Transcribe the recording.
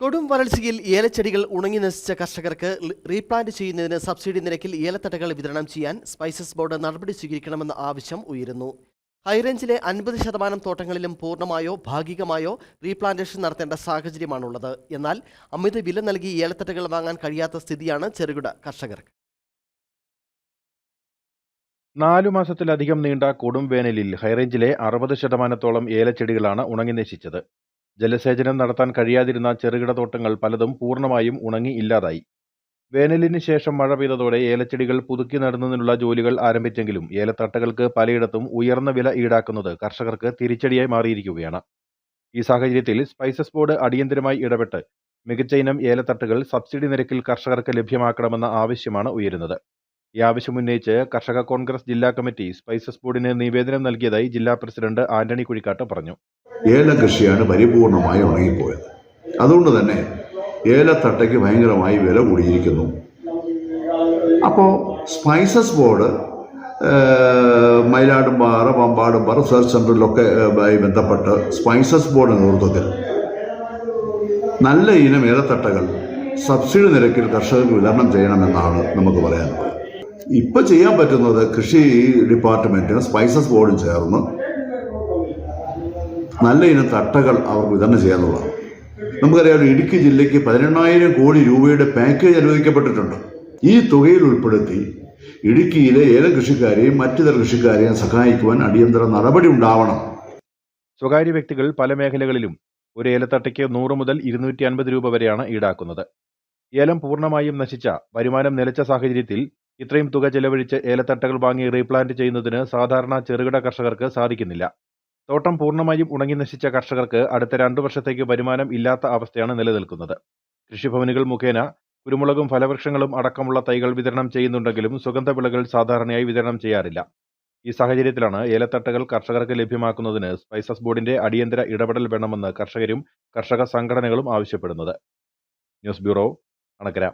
കൊടും വരൾച്ചയിൽ ഏലച്ചെടികൾ ഉണങ്ങി നശിച്ച കർഷകർക്ക് റീപ്ലാന്റ് ചെയ്യുന്നതിന് സബ്സിഡി നിരക്കിൽ ഏലത്തട്ടകൾ വിതരണം ചെയ്യാൻ സ്പൈസസ് ബോർഡ് നടപടി സ്വീകരിക്കണമെന്ന ആവശ്യം ഉയരുന്നു. ഹൈറേഞ്ചിലെ അൻപത് ശതമാനം തോട്ടങ്ങളിലും പൂർണമായോ ഭാഗികമായോ റീപ്ലാന്റേഷൻ നടത്തേണ്ട സാഹചര്യമാണുള്ളത്. എന്നാൽ അമിത വില നൽകി ഏലത്തട്ടകൾ വാങ്ങാൻ കഴിയാത്ത സ്ഥിതിയാണ് ചെറുകിട കർഷകർക്ക്. നാലു മാസത്തിലധികം നീണ്ട കൊടും വേനലിൽ ഹൈറേഞ്ചിലെ അറുപത് ശതമാനത്തോളം ഏലച്ചെടികളാണ് ഉണങ്ങി നശിച്ചത്. ജലസേചനം നടത്താൻ കഴിയാതിരുന്ന ചെറുകിട തോട്ടങ്ങൾ പലതും പൂർണമായും ഉണങ്ങി ഇല്ലാതായി. വേനലിന് ശേഷം മഴ പെയ്തതോടെ ഏലച്ചെടികൾ പുതുക്കി നടുന്നതിനുള്ള ജോലികൾ ആരംഭിച്ചെങ്കിലും ഏലത്തട്ടകൾക്ക് പലയിടത്തും ഉയർന്ന വില ഈടാക്കുന്നത് കർഷകർക്ക് തിരിച്ചടിയായി മാറിയിരിക്കുകയാണ്. ഈ സാഹചര്യത്തിൽ സ്പൈസസ് ബോർഡ് അടിയന്തരമായി ഇടപെട്ട് മികച്ച ഇനം ഏലത്തട്ടുകൾ സബ്സിഡി നിരക്കിൽ കർഷകർക്ക് ലഭ്യമാക്കണമെന്ന ആവശ്യമാണ് ഉയരുന്നത്. ഈ ആവശ്യമുന്നയിച്ച് കർഷക കോൺഗ്രസ് ജില്ലാ കമ്മിറ്റി സ്പൈസസ് ബോർഡിന് നിവേദനം നൽകിയതായി ജില്ലാ പ്രസിഡന്റ് ആന്റണി കുഴിക്കാട്ട് പറഞ്ഞു. ഏല കൃഷിയാണ് പരിപൂർണമായി ഉണങ്ങിപ്പോയത്. അതുകൊണ്ട് തന്നെ ഏലത്തട്ടയ്ക്ക് ഭയങ്കരമായി വില കൂടിയിരിക്കുന്നു. അപ്പോൾ spices board Mayiladumpara Pampadumpara research സെന്ററിലൊക്കെ ആയി ബന്ധപ്പെട്ട് സ്പൈസസ് ബോർഡ് നേതൃത്വത്തിൽ നല്ല ഇനം ഏലത്തട്ടകൾ സബ്സിഡി നിരക്കിൽ കർഷകർക്ക് വിതരണം ചെയ്യണമെന്നാണ് നമുക്ക് പറയാനുള്ളത്. ഇപ്പം ചെയ്യാൻ പറ്റുന്നത് കൃഷി ഡിപ്പാർട്ട്മെന്റും സ്പൈസസ് ബോർഡും ചേർന്ന് നല്ല ഇനം തട്ടകൾ അവർ വിതരണം ചെയ്യാനുള്ളതാണ് നമുക്കറിയാം ഇടുക്കി ജില്ലയ്ക്ക് പതിനെണ്ണായിരം കോടി രൂപയുടെ പാക്കേജ് അനുവദിക്കപ്പെട്ടിട്ടുണ്ട്. ഈ തുകയിൽ ഉൾപ്പെടുത്തി ഇടുക്കിയിലെ ഏല കൃഷിക്കാരെയും മറ്റു മറ്റിതര കൃഷിക്കാരെയും സഹായിക്കുവാൻ അടിയന്തര നടപടി ഉണ്ടാവണം. സ്വകാര്യ വ്യക്തികൾ പല മേഖലകളിലും ഒരു ഏലത്തട്ടയ്ക്ക് നൂറ് മുതൽ ഇരുന്നൂറ്റി അൻപത് രൂപ വരെയാണ് ഈടാക്കുന്നത്. ഏലം പൂർണമായും നശിച്ച വരുമാനം നിലച്ച സാഹചര്യത്തിൽ ഇത്രയും തുക ചെലവഴിച്ച് ഏലത്തട്ടകൾ വാങ്ങി റീപ്ലാന്റ് ചെയ്യുന്നതിന് സാധാരണ ചെറുകിട കർഷകർക്ക് സാധിക്കുന്നില്ല. തോട്ടം പൂർണമായും ഉണങ്ങി നശിച്ച കർഷകർക്ക് അടുത്ത രണ്ടു വർഷത്തേക്ക് വരുമാനം ഇല്ലാത്ത അവസ്ഥയാണ് നിലനിൽക്കുന്നത്. കൃഷിഭവനുകൾ മുഖേന കുരുമുളകും ഫലവൃക്ഷങ്ങളും അടക്കമുള്ള തൈകൾ വിതരണം ചെയ്യുന്നുണ്ടെങ്കിലും സുഗന്ധവിളകൾ സാധാരണയായി വിതരണം ചെയ്യാറില്ല. ഈ സാഹചര്യത്തിലാണ് ഏലത്തട്ടകൾ കർഷകർക്ക് ലഭ്യമാക്കുന്നതിന് സ്പൈസസ് ബോർഡിന്റെ അടിയന്തര ഇടപെടൽ വേണമെന്ന് കർഷകരും കർഷക സംഘടനകളും ആവശ്യപ്പെടുന്നത്. News bureau Anakkara.